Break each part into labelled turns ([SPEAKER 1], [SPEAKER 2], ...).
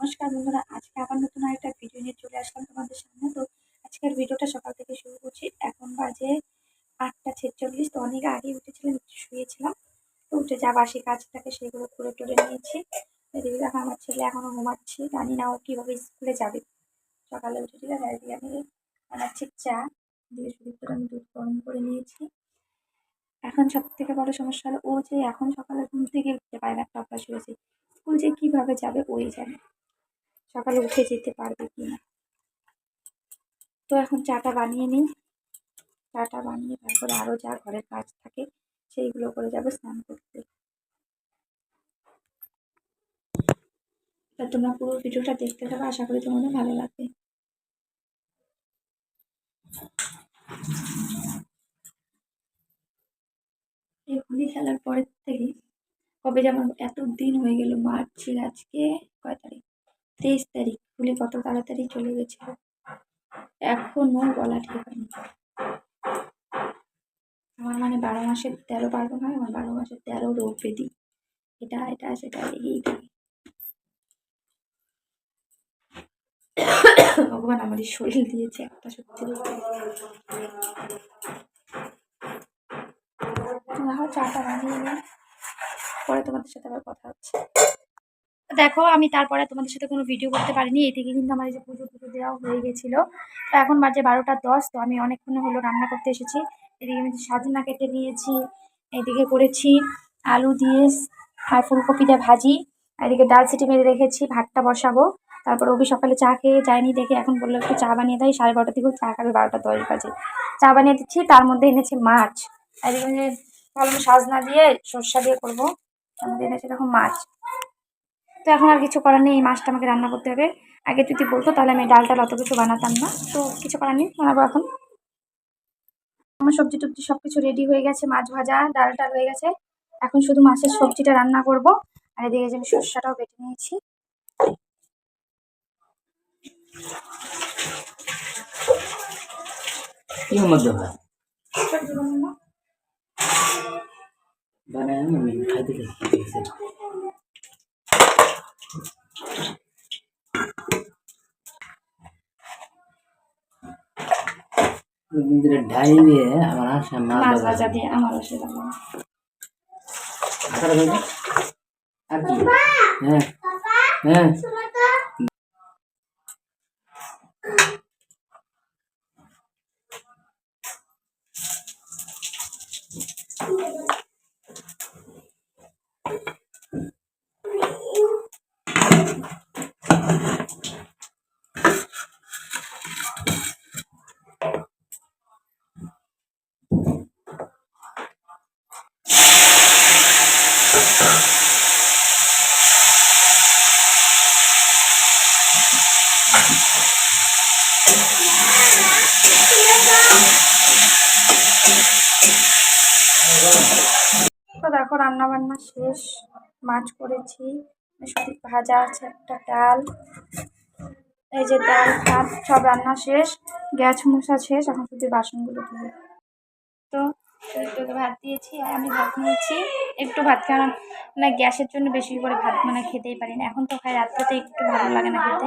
[SPEAKER 1] নমস্কার বন্ধুরা, আজকে আবার নতুন আরেকটা ভিডিও নিয়ে চলে আসলাম তোমাদের সামনে। তো আজকের ভিডিওটা সকাল থেকে শুরু করছি। এখন বাজে আটটা ছেচল্লিশ, তো অনেক আগে উঠেছিলাম, একটু শুয়েছিলাম। তো উঠে যা বাসি কাজ থাকে সেগুলো করে টরে নিয়েছি। এদিকে দেখো, আমার ছেলে এখনও ঘুমাচ্ছি। জানি না ও কীভাবে স্কুলে যাবে। সকালে উঠে ঠিক আছে, এদিকে আমি বানাচ্ছি চা। দিয়ে শুরু করে আমি দুধ গরম করে নিয়েছি। এখন সব থেকে বড় সমস্যা হলো, ও যে এখন সকালে ঘুম থেকে উঠতে পারে না, একটা অভ্যাস হয়েছে। স্কুল যে কীভাবে যাবে, ওই জানে। সকালে উঠে যেতে পারবে কি না তো এখন চাটা বানিয়ে নিই। চাটা বানিয়ে তারপরে আরও যা ঘরের কাজ থাকে সেইগুলো করে যাব স্নান করতে। তা তোমরা পুরো ভিডিওটা দেখতে থাকো, আশা করি তোমাদের ভালো লাগবে। এই হোলি খেলার পরের থেকে কবে যেমন এত দিন হয়ে গেল মার্চের আজকে, কয় তারিখ? তেইশ তারিখ হোলি কত তাড়াতাড়ি চলে গেছিল? এখনও বলা ঠিক হয়নি। আমার মানে বারো মাসের তেরো পার্বণ হয়, আমার বারো মাসের তেরো রোগ বেদি এটা এটা, সেটা থাকে ভগবান আমাদের শরীর দিয়েছে একটা সত্যি চাটা বানিয়ে নিই। পরে তোমাদের সাথে আবার কথা হচ্ছে। দেখো, আমি তারপরে তোমাদের সাথে কোনো ভিডিও করতে পারিনি। এই থেকে কিন্তু আমার এই যে পুজো পুজো দেওয়া হয়ে গেছিল। তো এখন বাজে বারোটা দশ, তো আমি অনেকক্ষণ হলো রান্না করতে এসেছি। এদিকে আমি সাজনা কেটে নিয়েছি, এদিকে করেছি আলু দিয়ে আর ফুলকপিটা ভাজি। এদিকে ডাল সিটি মেরে রেখেছি, ভাতটা বসাবো। তারপর ওবি সকালে চা খেয়ে যায়নি দেখে এখন বলল একটু চা বানিয়ে দেয় সাড়ে বারোটা দিকেও চা খাবে বারোটা দশ বাজে। চা বানিয়ে দিচ্ছি, তার মধ্যে এনেছে মাছ। এদিকে ভালো সাজনা দিয়ে সর্ষা দিয়ে করব মধ্যে এনেছে এরকম মাছ। তো এখন আর কিছু করার নেই এই মাছটা আমাকে রান্না করতে হবে। আগে যদি বলতো তাহলে আমি ডালটা অত কিছু বানাতাম না। তো কিছু করার নেই বানাবো এখন। আমার সবজি টবজি সব কিছু রেডি হয়ে গেছে মাছ ভাজা ডাল টাল হয়ে গেছে। এখন শুধু মাছের সবজিটা রান্না করব। আর এদিকে যে আমি সর্ষাটাও বেটে নিয়েছি।
[SPEAKER 2] কি খাইতে ঢাই দিয়ে আমার আসে মাছ ভাজা
[SPEAKER 1] দিয়ে
[SPEAKER 2] আর কি? হ্যাঁ। হ্যাঁ।
[SPEAKER 1] তো দেখো রান্না বান্না শেষ। মাছ করেছি। ভাজা আছে, একটা ডাল। এই যে ডাল, ভাত, সব রান্না শেষ। গ্যাস মশা শেষ, এখন শুধু বাসনগুলো ধুবো। তো তোকে ভাত দিয়েছি আমি ভাত নিয়েছি। একটু ভাত খাওয়া না, গ্যাসের জন্য বেশি করে ভাত মানে খেতেই পারি না। এখন তো খাই, রাত্রেতে একটু ভালো লাগে না খেতে।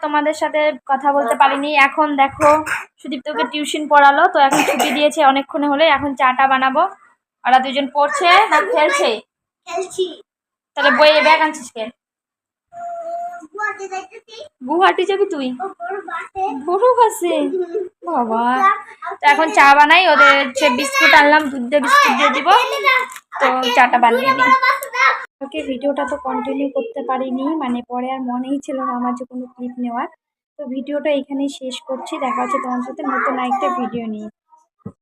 [SPEAKER 1] তোমাদের সাথে কথা বলতে পারিনি। এখন দেখো সুদীপ্তকে টিউশন পড়ালো তো এখন ছুটি দিয়েছে অনেকক্ষণ হলে। এখন চাটা বানাবো। ওরা দুজন পড়ছে না খেলছে?
[SPEAKER 3] তাহলে
[SPEAKER 1] তাহলে বইয়ে ব্যাগ আনছিস কে? গুয়াহাটি যাবি তুই? বাবা। এখন চা বানাই ওদের বিস্কুট আনলাম দুধ দিয়ে বিস্কুট দিয়ে দিব। তো চাটা বানিয়ে নিই। ওকে ভিডিওটা তো কন্টিনিউ করতে পারিনি মানে পরে আর মনেই ছিল না আমার যে কোনো ক্লিপ নেওয়ার। তো ভিডিওটা এখানেই শেষ করছি দেখা হচ্ছে তোমার সাথে নতুন একটা ভিডিও নিয়ে।